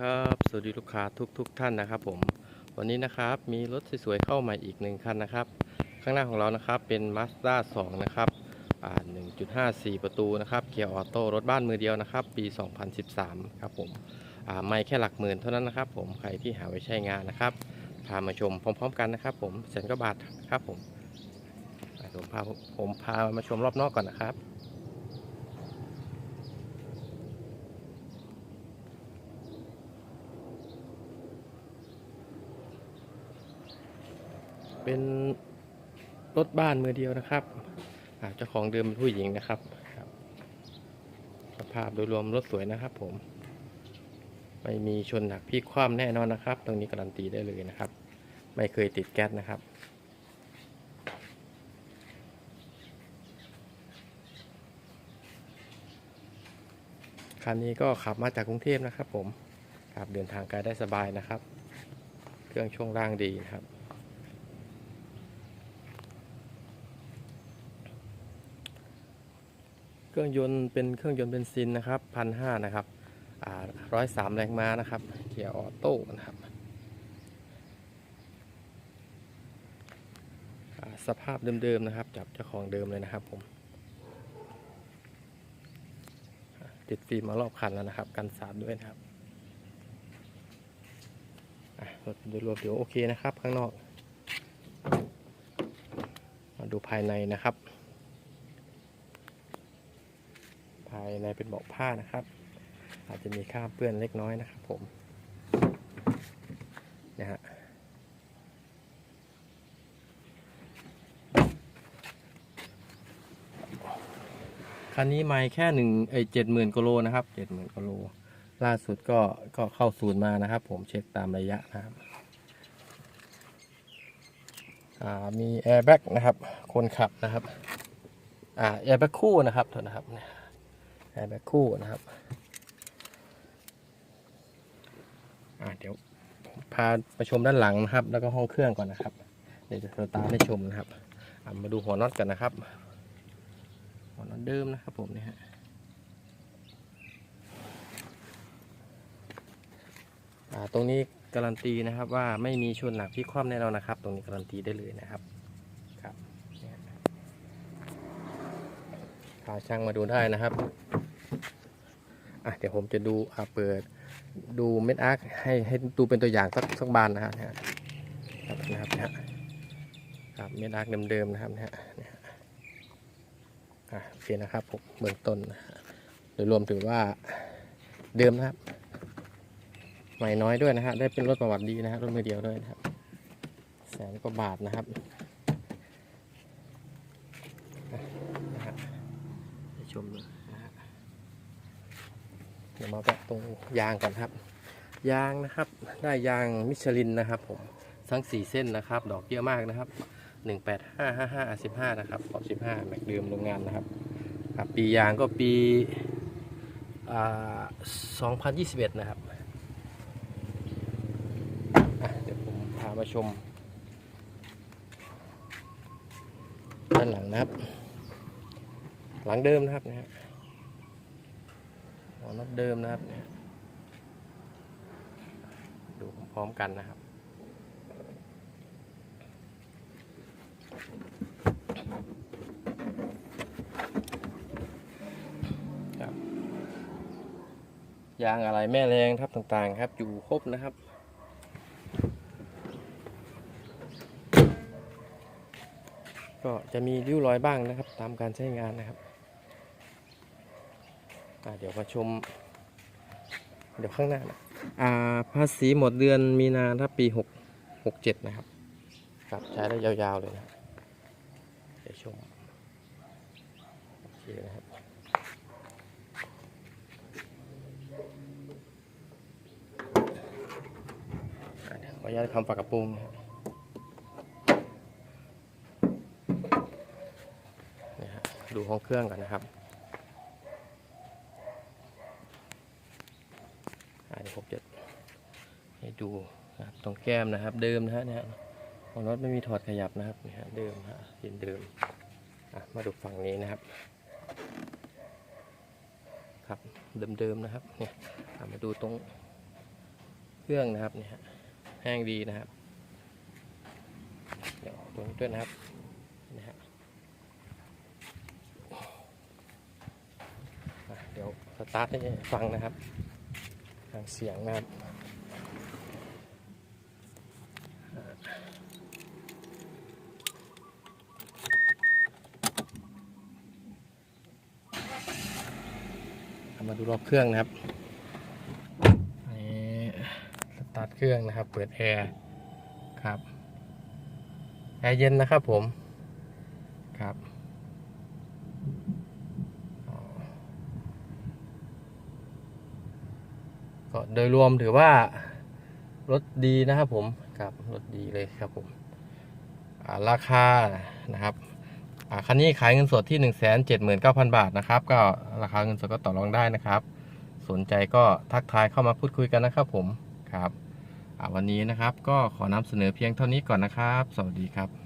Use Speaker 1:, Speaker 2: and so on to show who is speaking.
Speaker 1: ครับสวัสดีลูกค้าทุกๆท่านนะครับ ผมวันนี้นะครับมีรถสวยๆเข้ามาอีกหนึ่งคันนะครับ ข้างหน้าของเรานะครับเป็น Mazda 2 นะครับอ่า1.54 ประตูนะครับเกียร์ออโต้รถบ้านมือเดียวนะครับ ปี 2013 ครับผมอ่าไม่แค่หลักหมื่นเท่านั้นนะครับ ผมใครที่หาไว้ใช้งานนะครับพามาชมพร้อม ๆ กันนะครับ ผมแสนกว่าบาทครับผมผมพาผมพามาชมรอบนอกก่อนนะครับ เป็นรถบ้านมือเดียวนะครับอาเจ้าของเดิมเป็นผู้หญิงนะครับ สภาพโดยรวมรถสวยนะครับ ผม ไม่มีชนหนักพลิกคว่ำแน่นอนนะครับ ตรงนี้การันตีได้เลยนะครับ ไม่เคยติดแก๊สนะครับคันนี้ก็ขับมาจากกรุงเทพนะครับ ผมขับเดินทางไกลได้สบายนะครับ เครื่องช่วงล่างดีครับ เครื่องยนต์เป็นเครื่องยนต์เบนซินนะครับพันห้านะครับร้อยสามแรงม้านะครับเกียร์ออโต้นะครับสภาพเดิมๆนะครับ จับเจ้าของเดิมเลยนะครับผมติดฟิล์มมารอบคันแล้วนะครับ กันสาดด้วยนะครับรถโดยรวมเดี๋ยวโอเคนะครับ ข้างนอก มาดูภายในนะครับ ภาย ในเป็นเบาะผ้านะครับ อาจจะมีคราบเปื้อนเล็กน้อยนะครับผมนะฮะคันนี้ไม่แค่หนึ่งเอ้เจ็ดหมื่นกิโลนะครับเจ็ดหมื่นกิโลล่าสุดก็ก็เข้าศูนย์มานะครับ ผมเช็คตามระยะนะครับมีแอร์แบ็กนะครับ คนขับนะครับอ่าแอร์แบ็กคู่นะครับโทษนะครับ แอร์แบ็กคู่นะครับอ่าเดี๋ยวพาไปชมด้านหลังนะครับ แล้วก็ห้องเครื่องก่อนนะครับ เดี๋ยวจะสตาร์ทให้ชมนะครับอ่ามาดูหัวน็อตกันนะครับ หัวน็อตเดิมนะครับผมเนี่ยฮะอ่าตรงนี้การันตีนะครับว่าไม่มีชนหนักที่คว่ำแน่นอนนะครับ ตรงนี้การันตีได้เลยนะครับเนี่ย พาช่างมาดูได้นะครับอะเดี๋ยวผมจะดูอะเปิดดูเม็ดอาร์คให้ให้ดูเป็นตัวอย่างสักสักบานนะฮะนะฮะครับนะครับนะฮะครับเม็ดอาร์คเดิมๆนะครับนะฮะอะโอเคนะครับผมเบื้องต้นนะโดยรวมถือว่าเดิมนะครับ ใหม่น้อยด้วยนะฮะได้เป็นรถประวัติดีนะฮะรถมือเดียวด้วยนะครับแสนกว่าบาทนะครับ ชมเลยนะฮะเดี๋ยวมาแปะตรงยางก่อนครับ ยางนะครับ ได้ยางมิชลินนะครับ ผมทั้ง 4 เส้นนะครับ ดอกเยอะมากนะครับ 18555 15นะครับขอบ15แม็กเดิมโรงงานนะครับครับ ปียางก็ปีอ่า2021 นะครับเดี๋ยวผมพามาชมด้านหลังนะครับ หลังเดิมนะครับนะฮะหัวน็อตเดิมนะครับเนี่ยดูพร้อมกันนะครับครับยางอะไรแม่แรงครับต่างๆ ครับ อยู่ครบนะครับก็จะมีริ้วรอยบ้างนะครับ ตามการใช้งานนะครับ เดี๋ยวมาชม เดี๋ยวข้างหน้านะอ่าภาษีหมดเดือนมีนาถ้าปีหกหกเจ็ดนะครับ ครับใช้ได้ยาวๆเลยนะเดี๋ยวชมโอเคนะครับอ่าเดี๋ยวขออนุญาตทำปากกระโปรงนะครับนี่ฮะดูห้องเครื่องก่อนนะครับ อ่าเดี๋ยว ผมจะให้ดูนะครับตรงแก้มนะครับ เดิมนะฮะเนี่ยของรถไม่มีถอดขยับนะครับเนี่ยฮะเดิมฮะเห็นเดิมมาดูฝั่งนี้นะครับ ครับเดิมๆนะครับเนี่ยมาดูตรงเครื่องนะครับเนี่ยแห้งดีนะครับเดี๋ยวตรงนี้ด้วยนะครับนะฮะเดี๋ยวสตาร์ทให้ฟังนะครับ ทางเสียงนะครับมาดูรอบเครื่องนะครับนี่สตาร์ทเครื่องนะครับ เปิดแอร์ครับแอร์เย็นนะครับผมครับอ๋อ ก็โดยรวมถือว่ารถดีนะครับผมครับรถดีเลยครับผมราคานะครับคันนี้ขายเงินสดที่ 1 7 9 0 0 0 บาทนะครับ ก็ราคาเงินสดก็ต่อรองได้นะครับ สนใจก็ทักทายเข้ามาพูดคุยกันนะครับผมครับวันนี้นะครับก็ขอนำเสนอเพียงเท่านี้ก่อนนะครับ สวัสดีครับ